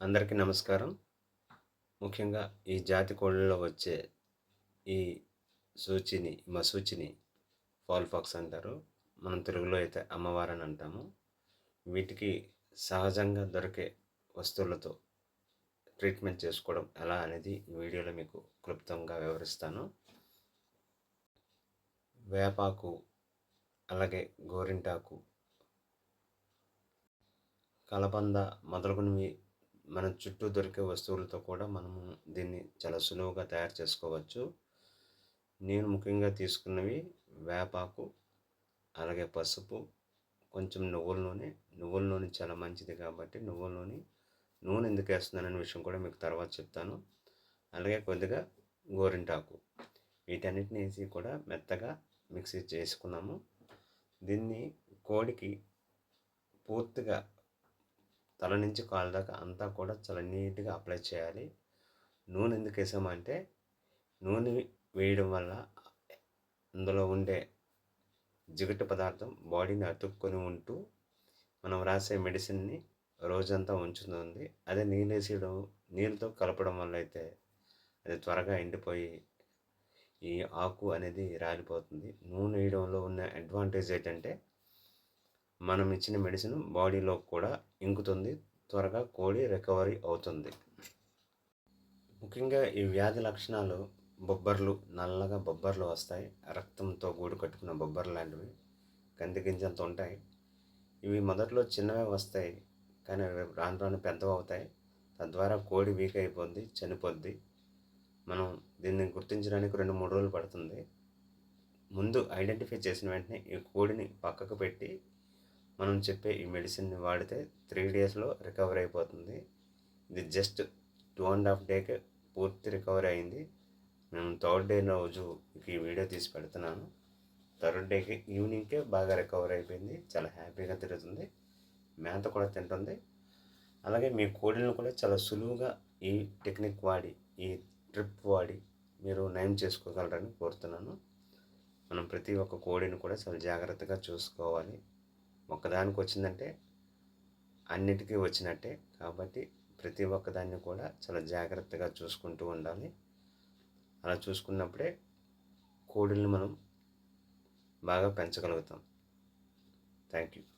అందరికీ నమస్కారం. ముఖ్యంగా ఈ జాతి కోళ్ళలో వచ్చే ఈ సూచిని మసూచిని ఫాల్ఫాక్స్ అంటారు. మనం తెలుగులో అయితే అమ్మవారని అంటాము. వీటికి సహజంగా దొరికే వస్తువులతో ట్రీట్మెంట్ చేసుకోవడం ఎలా అనేది ఈ వీడియోలో మీకు క్లుప్తంగా వివరిస్తాను. వేపాకు అలాగే గోరింటాకు కలబంద మొదలగునవి మన చుట్టూ దొరికే వస్తువులతో కూడా మనము దీన్ని చాలా సులువుగా తయారు చేసుకోవచ్చు. నేను ముఖ్యంగా తీసుకున్నవి వేపాకు అలాగే పసుపు కొంచెం నువ్వుల నూనె. నువ్వుల నూనె చాలా మంచిది కాబట్టి నువ్వుల నూనె నూనె ఎందుకు వేస్తున్నాననే విషయం కూడా మీకు తర్వాత చెప్తాను. అలాగే కొద్దిగా గోరింటాకు. వీటన్నిటిని వేసి కూడా మెత్తగా మిక్సీ చేసుకున్నాము. దీన్ని కోడికి పూర్తిగా తల నుంచి కాలు దాకా అంతా కూడా చాలా నీట్గా అప్లై చేయాలి. నూనె ఎందుకు వేసామంటే నూనె వేయడం వల్ల అందులో ఉండే జిగట పదార్థం బాడీని అతుక్కొని ఉంటూ మనం రాసే మెడిసిన్ని రోజంతా ఉంచుతుంది. అదే నీళ్ళు వేసేయడం నీళ్ళతో కలపడం వల్ల అయితే అది త్వరగా ఎండిపోయి ఈ ఆకు అనేది రాలిపోతుంది. నూనె వేయడంలో ఉన్న అడ్వాంటేజ్ ఏంటంటే మనం ఇచ్చిన మెడిసిన్ బాడీలో కూడా ఇంకుతుంది త్వరగా కోడి రికవరీ అవుతుంది. ముఖ్యంగా ఈ వ్యాధి లక్షణాలు బొబ్బర్లు నల్లగా బొబ్బర్లు వస్తాయి. రక్తంతో గూడు కట్టుకున్న బొబ్బర్లు లాంటివి కంది గింజంత ఉంటాయి. ఇవి మొదట్లో చిన్నవే వస్తాయి. కానీ రాను రాను పెద్దవి అవుతాయి తద్వారా కోడి వీక్ అయిపోద్ది చనిపోద్ది. మనం దీన్ని గుర్తించడానికి రెండు మూడు రోజులు పడుతుంది. ముందు ఐడెంటిఫై చేసిన వెంటనే ఈ కోడిని పక్కకు పెట్టి మనం చెప్పే ఈ మెడిసిన్ని వాడితే త్రీ డేస్లో రికవర్ అయిపోతుంది. ఇది జస్ట్ టూ అండ్ హాఫ్ డేకే పూర్తి రికవరీ అయింది. నేను థర్డ్ డే రోజు ఈ వీడియో తీసి పెడుతున్నాను. థర్డ్ డేకి ఈవినింగ్కే బాగా రికవర్ అయిపోయింది. చాలా హ్యాపీగా తిరుగుతుంది. మేత కూడా తింటుంది. అలాగే మీ కోడిలను కూడా చాలా సులువుగా ఈ టెక్నిక్ వాడి ఈ ట్రిప్ వాడి మీరు నయం చేసుకోగలరని కోరుతున్నాను. మనం ప్రతి ఒక్క కోడిని కూడా చాలా జాగ్రత్తగా చూసుకోవాలి. ఒక్కదానికి వచ్చిందంటే అన్నిటికీ వచ్చినట్టే. కాబట్టి ప్రతి ఒక్కదాన్ని కూడా చాలా జాగ్రత్తగా చూసుకుంటూ ఉండాలి. అలా చూసుకున్నప్పుడే కోడిల్ని మనం బాగా పెంచగలుగుతాం. Thank you